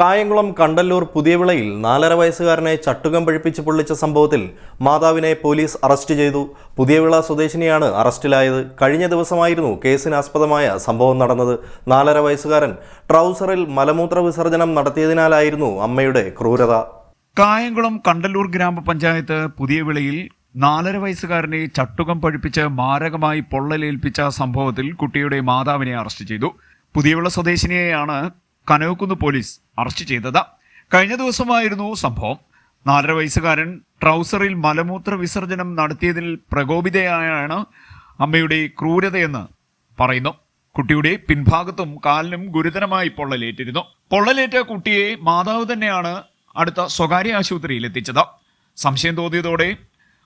കായംകുളം കണ്ടല്ലൂർ പുതിയവിളയിൽ നാലര വയസ്സുകാരനെ ചട്ടുകം പഴിപ്പിച്ച് പൊള്ളിച്ച സംഭവത്തിൽ മാതാവിനെ പോലീസ് അറസ്റ്റ് ചെയ്തു. പുതിയവിള സ്വദേശിനിയാണ് അറസ്റ്റിലായത്. കഴിഞ്ഞ ദിവസമായിരുന്നു കേസിനാസ്പദമായ സംഭവം നടന്നത്. നാലര വയസ്സുകാരൻ ട്രൗസറിൽ മലമൂത്ര വിസർജനം നടത്തിയതിനാലായിരുന്നു അമ്മയുടെ ക്രൂരത. കായംകുളം കണ്ടല്ലൂർ ഗ്രാമപഞ്ചായത്ത് പുതിയവിളയിൽ നാലര വയസ്സുകാരനെ ചട്ടുകം പഴിപ്പിച്ച് മാരകമായി പൊള്ളലേൽപ്പിച്ച സംഭവത്തിൽ കുട്ടിയുടെ മാതാവിനെ അറസ്റ്റ് ചെയ്തു. പുതിയവിള സ്വദേശിനിയെയാണ് കനകക്കുന്ന് പോലീസ് അറസ്റ്റ് ചെയ്തത്. കഴിഞ്ഞ ദിവസമായിരുന്നു സംഭവം. നാലര വയസ്സുകാരൻ ട്രൗസറിൽ മലമൂത്ര വിസർജനം നടത്തിയതിൽ പ്രകോപിതയായാണ് അമ്മയുടെ ക്രൂരതയെന്ന് പറയുന്നു. കുട്ടിയുടെ പിൻഭാഗത്തും കാലിനും ഗുരുതരമായി പൊള്ളലേറ്റിരുന്നു. പൊള്ളലേറ്റ കുട്ടിയെ മാതാവ് തന്നെയാണ് അടുത്ത സ്വകാര്യ ആശുപത്രിയിൽ എത്തിച്ചത് സംശയം തോന്നിയതോടെ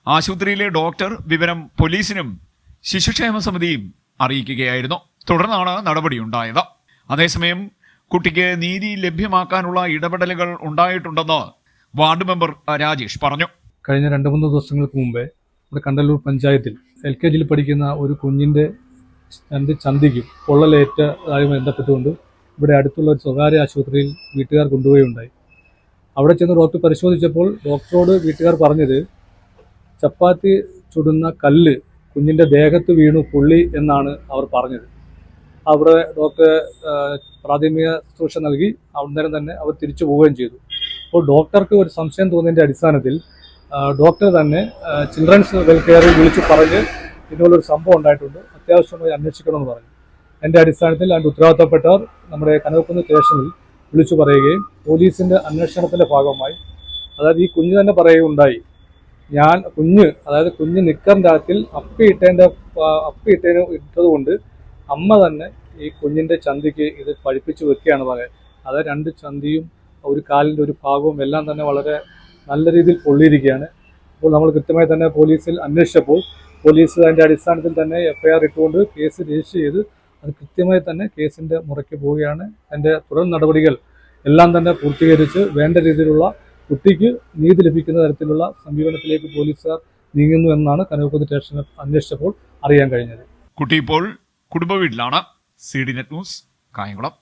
ആശുപത്രിയിലെ ഡോക്ടർ വിവരം പോലീസിനും ശിശുക്ഷേമ സമിതിയും അറിയിക്കുകയായിരുന്നു. തുടർന്നാണ് നടപടിയുണ്ടായത്. അതേസമയം കുട്ടിക്ക് നീതി ലഭ്യമാക്കാനുള്ള ഇടപെടലുകൾ ഉണ്ടായിട്ടുണ്ടെന്ന് വാർഡ് മെമ്പർ രാജേഷ് പറഞ്ഞു. കഴിഞ്ഞ രണ്ട് മൂന്ന് ദിവസങ്ങൾക്ക് മുമ്പേ നമ്മുടെ കണ്ടല്ലൂർ പഞ്ചായത്തിൽ എൽ കെ ജിയിൽ പഠിക്കുന്ന ഒരു കുഞ്ഞിന്റെ രണ്ട് ചന്തിക്കും പൊള്ളലേറ്റതായി ബന്ധപ്പെട്ടുകൊണ്ട് ഇവിടെ അടുത്തുള്ള ഒരു സ്വകാര്യ ആശുപത്രിയിൽ വീട്ടുകാർ കൊണ്ടുപോയുണ്ടായി. അവിടെ ചെന്ന് ഡോക്ടർ പരിശോധിച്ചപ്പോൾ ഡോക്ടറോട് വീട്ടുകാർ പറഞ്ഞത് ചപ്പാത്തി ചുടുന്ന കല്ല് കുഞ്ഞിന്റെ ദേഹത്ത് വീണു പുള്ളി എന്നാണ് അവർ പറഞ്ഞത്. അവിടെ ഡോക്ടർ പ്രാഥമിക ശുശ്രൂഷ നൽകി. അന്നേരം തന്നെ അവർ തിരിച്ചു പോവുകയും ചെയ്തു. അപ്പോൾ ഡോക്ടർക്ക് ഒരു സംശയം തോന്നിയതിന്റെ അടിസ്ഥാനത്തിൽ ഡോക്ടർ തന്നെ ചിൽഡ്രൻസ് വെൽഫെയറിൽ വിളിച്ച് പറഞ്ഞ് ഇതുപോലൊരു സംഭവം ഉണ്ടായിട്ടുണ്ട്. അത്യാവശ്യമായി അന്വേഷിക്കണമെന്ന് പറഞ്ഞു. എന്റെ അടിസ്ഥാനത്തിൽ അതിന്റെ ഉത്തരവാദിത്തപ്പെട്ടവർ നമ്മുടെ കനകക്കുന്ന് സ്റ്റേഷനിൽ വിളിച്ചു പറയുകയും പോലീസിന്റെ അന്വേഷണത്തിന്റെ ഭാഗമായി. അതായത് ഈ കുഞ്ഞ് തന്നെ പറയുകയുണ്ടായി. ഞാൻ കുഞ്ഞ് അതായത് കുഞ്ഞ് നിക്കറിന്റെ അകത്തിൽ അപ്പി ഇട്ടതിന്റെ അപ്പി ഇട്ടതിന് ഇട്ടത് കൊണ്ട് അമ്മ തന്നെ ഈ കുഞ്ഞിന്റെ ചന്തിക്ക് ഇത് പഠിപ്പിച്ചു വെക്കുകയാണ് പറയാൻ അത് രണ്ട് ചന്തിയും ഒരു കാലിന്റെ ഒരു ഭാഗവും എല്ലാം തന്നെ വളരെ നല്ല രീതിയിൽ പൊള്ളിയിരിക്കുകയാണ്. അപ്പോൾ നമ്മൾ കൃത്യമായി തന്നെ പോലീസിൽ അന്വേഷിച്ചപ്പോൾ പോലീസ് അതിന്റെ അടിസ്ഥാനത്തിൽ തന്നെ എഫ്ഐആർ ഇട്ടുകൊണ്ട് കേസ് രജിസ്റ്റർ ചെയ്ത് അത് കൃത്യമായി തന്നെ കേസിന്റെ മുറയ്ക്ക് പോവുകയാണ്. അതിന്റെ തുടർ നടപടികൾ എല്ലാം തന്നെ പൂർത്തീകരിച്ച് വേണ്ട രീതിയിലുള്ള കുട്ടിക്ക് നീതി ലഭിക്കുന്ന തരത്തിലുള്ള സമീപനത്തിലേക്ക് പോലീസുകാർ നീങ്ങുന്നു എന്നാണ് കനകക്കുന്ന് സ്റ്റേഷനിൽ അന്വേഷിച്ചപ്പോൾ അറിയാൻ കഴിഞ്ഞത്. കുട്ടി ഇപ്പോൾ കുടുംബ വീട്ടിലാണ് C D net news Kayamkulam.